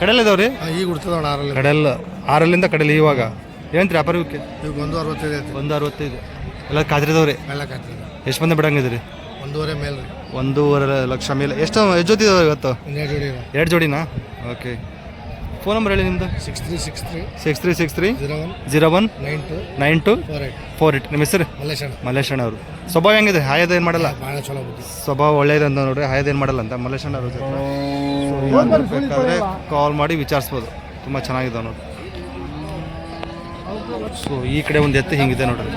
ಕಡೆಲ್ಲ ಇದಾವ್ರಿ? ಈಗ ಹುಡ್ತದ ಕಡಲ್ ಆರಲ್ಲಿ. ಕಡೆಲ್ಲ ಆರಲ್ಲಿಂದ ಕಡೆಲ್ಲ ಇವಾಗ? ಏನಂತ್ರಿ ವ್ಯಾಪಾರಕ್ಕೆ ಈಗ ಒಂದು ಅರವತ್ತೈದು ಐತಿ ಒಂದು ಅರವತ್ತೈದು. ಎಲ್ಲ ಕಾದ್ರಿದವ್ರಿ ಮೇಲಕ್ಕೆ ಆಗ್ತದೆ ಎಷ್ಟು ಮಂದಿ ಬಿಡಂಗಿದ್ರಿ ಒಂದೂವರೆ ಮೇಲೆ ರೀ. ಒಂದೂವರೆ ಲಕ್ಷ ಮೇಲೆ. ಎಷ್ಟು ಎಷ್ಟು ಜೊತೆ ಇದಾವೆ ಇವತ್ತು? ಇನ್ನೆರಡು ಜೋಡಿ ಎರಡು ಜೋಡಿನಾ? ಓಕೆ. ಫೋನ್ ನಂಬರ್ ಹೇಳಿ ನಿಮ್ಮದು six three six three six three six three zero one zero one nine two nine two four eight four eight ನಿಮ್ಮ ಹೆಸರು? ಮಲ್ಲೇಶಣ್ಣ ಮಲ್ಲೇಶಣ್ಣ ಅವರು. ಸ್ವಭಾವ ಹೆಂಗಿದೆ? ಹಾಯದ ಏನು ಮಾಡಲ್ಲ? ಭಾಳ ಚಲೋ ಬುದ್ಧಿ. ಸ್ವಭಾವ ಒಳ್ಳೇದು ಅಂತ ನೋಡ್ರಿ ಹಾಯದ ಏನು ಮಾಡಲ್ಲ ಅಂತ. ಮಲ್ಲೇಶಣ್ಣ ಅವ್ರ ಜೊತೆ. ಬೇಕಾದ್ರೆ ಕಾಲ್ ಮಾಡಿ ವಿಚಾರಿಸ್ಬೋದು. ತುಂಬ ಚೆನ್ನಾಗಿದೆ ನೋಡಿ ಸೊ ಈ ಕಡೆ ಒಂದು ಎತ್ತು ಹಿಂಗಿದೆ ನೋಡ್ರಿ.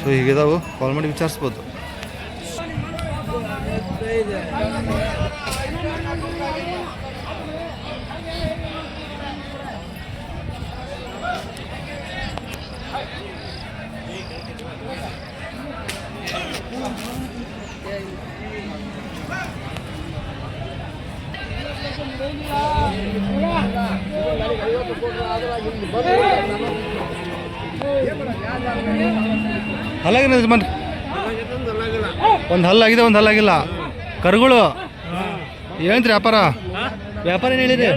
ಸೊ ಹೀಗಿದಾವು. ಕಾಲ್ ಮಾಡಿ ವಿಚಾರಿಸ್ಬೋದು. ಹಲ್ಲಾಗಿದೆ ಯಜಮಾನ್ರಿ? ಒಂದು ಹಲ್ಲಾಗಿದೆ, ಒಂದು ಹಲ್ಲಾಗಿಲ್ಲ. ಕರುಗಳು. ಏನಂತ್ರಿ ವ್ಯಾಪಾರ? ವ್ಯಾಪಾರ ಏನು ಹೇಳಿದ್ರಿ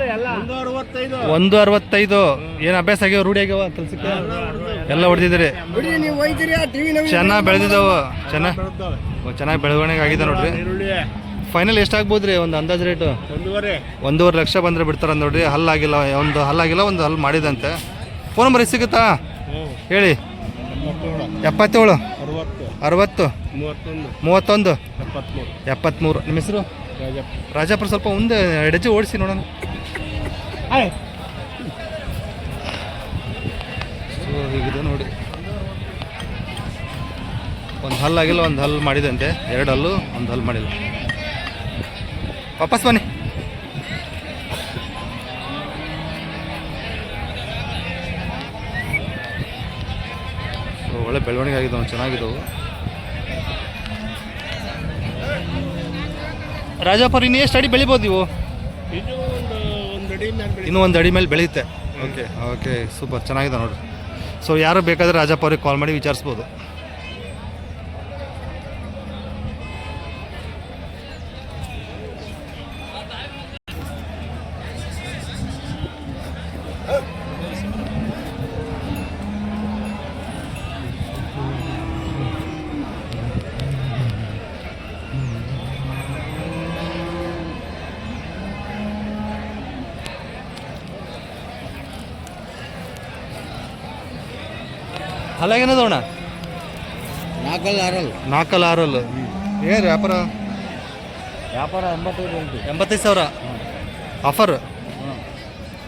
ಒಂದು ಅರವತ್ತೈದು. ಏನು ಅಭ್ಯಾಸ ಆಗ್ಯಾವ, ರೂಢಿ ಆಗ್ಯಾವ ಕೆಲ್ಸಕ್ಕೆ ಎಲ್ಲ ಹೊಡೆದಿದ್ರಿ ಚೆನ್ನಾಗಿ ಬೆಳೆದಿದ್ದಾವ. ಚೆನ್ನಾಗಿ ಚೆನ್ನಾಗಿ ಬೆಳವಣಿಗೆ ಆಗಿದೆ ನೋಡ್ರಿ. ಫೈನಲ್ ಎಷ್ಟಾಗ್ಬೋದು ರೀ? ಒಂದು ಅಂದಾಜು ರೇಟು ಒಂದೂವರೆ. ಲಕ್ಷ ಬಂದರೆ ಬಿಡ್ತಾರೆ ನೋಡ್ರಿ. ಹಲ್ಲಾಗಿಲ್ಲ ಒಂದು ಹಲ್ಲಾಗಿಲ್ಲ ಒಂದು ಹಲ್ಲು ಮಾಡಿದಂತೆ. ಫೋನ್ ನಂಬರ್ ಎಷ್ಟು ಸಿಗುತ್ತಾ? ಹೇಳಿ. ಎಪ್ಪತ್ತೇಳು. ಅರವತ್ತು. ಮೂವತ್ತೊಂದು. ಎಪ್ಪತ್ತ್ಮೂರು ನಿಮ್ಮ ಹೆಸರು? ರಾಜಾಪುರ ಸ್ವಲ್ಪ ಮುಂದೆ ಎಡಜಿ ಓಡಿಸಿ ನೋಡೋಣ. ಸೊ ಹೀಗಿದೆ ನೋಡಿ. ಒಂದು ಹಲ್ಲಾಗಿಲ್ಲ ಒಂದು ಹಲ್ಲು ಮಾಡಿದಂತೆ. ಎರಡು ಹಲ್ಲು ಒಂದು ಹಲ್ಲು ಮಾಡಿಲ್ಲ. ವಾಪಸ್ ಬನ್ನಿ. ಸೊ ಒಳ್ಳೆ ಬೆಳವಣಿಗೆ ಆಗಿದ್ದಾವೆ ಚೆನ್ನಾಗಿದ್ದವು ರಾಜಾಪುರ ಇನ್ನೂ ಎಷ್ಟು ಅಡಿ ಬೆಳಿಬೋದು ನೀವು? ಇನ್ನೂ ಒಂದು ಅಡಿ ಮೇಲೆ ಬೆಳೆಯುತ್ತೆ. ಓಕೆ ಓಕೆ ಸೂಪರ್ ಚೆನ್ನಾಗಿದೆ ನೋಡ್ರಿ. ಸೊ ಯಾರು ಬೇಕಾದರೆ ರಾಜಾಪುರಿಗೆ ಅವ್ರಿಗೆ ಕಾಲ್ ಮಾಡಿ ವಿಚಾರಿಸ್ಬೋದು. ಹಲಾಗೇನದವಣ? ನಾಲ್ಕಲ್ಲ ಆರಲ್ ನಾಲ್ಕಲ್ಲ ಆರಲ್ ಏನು ವ್ಯಾಪಾರ? ವ್ಯಾಪಾರ ಎಂಬತ್ತೈದು ಉಂಟು ಎಂಬತ್ತೈದು ಸಾವಿರ? ಆಫರ್?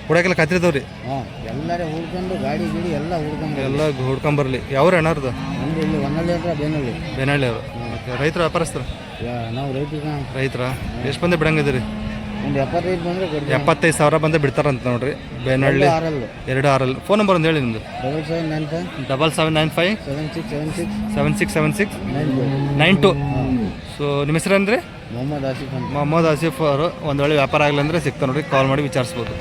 ಹುಡಕೆಲ್ಲ ಕತ್ತಿರ್ತಾವ್ರಿ ಹಾಂ ಎಲ್ಲರೇ ಹುಡ್ಕೊಂಡು ಗಾಡಿ ಗಿಡಿ ಎಲ್ಲ ಹುಡ್ಕೊಂಡು ಎಲ್ಲ ಹುಡ್ಕೊಂಬರ್ಲಿ ಯಾವ್ರು ಅಣ್ಣಾರ್ದು? ನಮ್ದು ಇಲ್ಲಿ ಒಂದಲ್ಲಿ ಹತ್ರ ಬೇನಳ್ಳಿ ಬೇನಳ್ಳಿ ಅವರು. ರೈತರು ವ್ಯಾಪಾರಸ್ಥರು? ನಾವು ರೈತರಿಗೆ ರೈತರ? ಎಷ್ಟು ಬಂದೆ ಬಿಡಂಗಿದ್ದೀರಿ? ಒಂದು ಎಪ್ಪತ್ತೈದು ಬಂದರೆ ಕೊಡ್ತೀವಿ ಎಪ್ಪತ್ತೈದು ಸಾವಿರ ಬಂದರೆ ಬಿಡ್ತಾರಂತ ನೋಡ್ರಿ. ಬೆನ್ನಳ್ಳಿ ಆರಲ್ಲ. ಎರಡು ಆರಲ್ಲಿ. ಫೋನ್ ನಂಬರ್ ಒಂದು ಹೇಳಿ ನಿಮ್ಮದು double seven nine five. Double seven nine five. Seven six seven six. Seven six seven six. Nine two. Nine two. So ನಿಮ್ಮ ಹೆಸರು ಅಂದರೆ? ಮೊಹಮ್ಮದ್ ಆಸಿಫ್ ಅಂತ. ಮೊಹಮ್ಮದ್ ಆಸಿಫ್ ಅವರು. ಒಂದು ವೇಳೆ ವ್ಯಾಪಾರ ಆಗಲಿ ಅಂದರೆ ಸಿಗ್ತಾರೆ ನೋಡ್ರಿ. ಕಾಲ್ ಮಾಡಿ ವಿಚಾರಿಸ್ಬೋದು.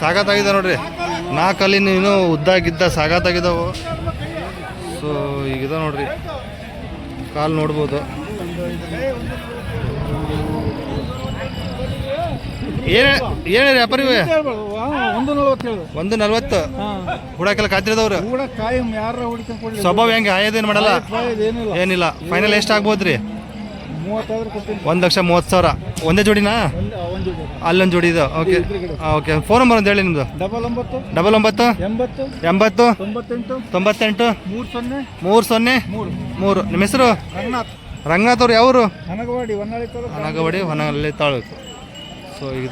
ಸಾಗತ್ತಾಗಿದೆ ನೋಡ್ರಿ. ನಾಲ್ಕಲ್ಲಿ ನೀನು ಉದ್ದಾಗಿದ್ದ ಸಾಗತ್ತಾಗಿದ್ದಾವು ಸೊ ಈಗಿದ ನೋಡ್ರಿ. ಕಾಲ್ ನೋಡ್ಬೋದು. ಏನು ಏನು ವ್ಯಾಪಾರ ಒಂದು ನಲವತ್ತೇಳು ಒಂದು ನಲ್ವತ್ತು ಹುಡಕೆಲ್ಲ ಕಾತಿರದವ್ರು ಸ್ವಭಾವ ಹೆಂಗೆ? ಆಯೋದೇನು ಮಾಡಲ್ಲ? ಏನಿಲ್ಲ. ಫೈನಲ್ ಎಷ್ಟು ಆಗ್ಬೋದ್ರಿ? ಒಂದು ಲಕ್ಷ ಮೂವತ್ತು ಸಾವಿರ. ಒಂದೇ ಜೋಡಿನಾ? ಅಲ್ಲೊಂದು ಜೋಡಿ ಇದೆ ಓಕೆ ಓಕೆ ಫೋನ್ ನಂಬರ್ ಒಂದು ಹೇಳಿ ನಿಮ್ಮದು ಡಬಲ್ ಒಂಬತ್ತು ಡಬಲ್ ಒಂಬತ್ತು? ಎಂಬತ್ತು ಎಂಬತ್ತು? ತೊಂಬತ್ತೆಂಟು ತೊಂಬತ್ತೆಂಟು? ಮೂರು ಸೊನ್ನೆ ಮೂರು ಸೊನ್ನೆ? ಮೂರು. ನಿಮ್ಮ ಹೆಸರು? ರಂಗನಾಥ್. ರಂಗನಾಥ್ ಅವ್ರು ಯಾವರು? ಹನಗವಾಡಿ ಹೊನ್ನಾಳಿ ತಾಲೂಕು. ಹನಗವಾಡಿ ಸೊ ಈಗ